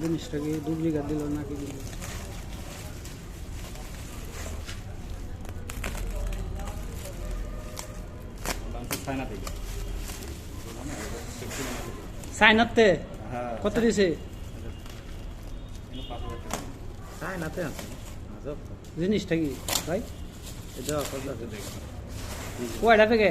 জিনিসটা কি ডুপ্লিকেট দিল নাকি দিল? সাইনাতে কত দিছে? চায়নাতে আছে। জিনিসটা কি? ভাই? কয়টা থেকে?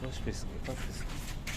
Faz pesquisa, faz pesquisa.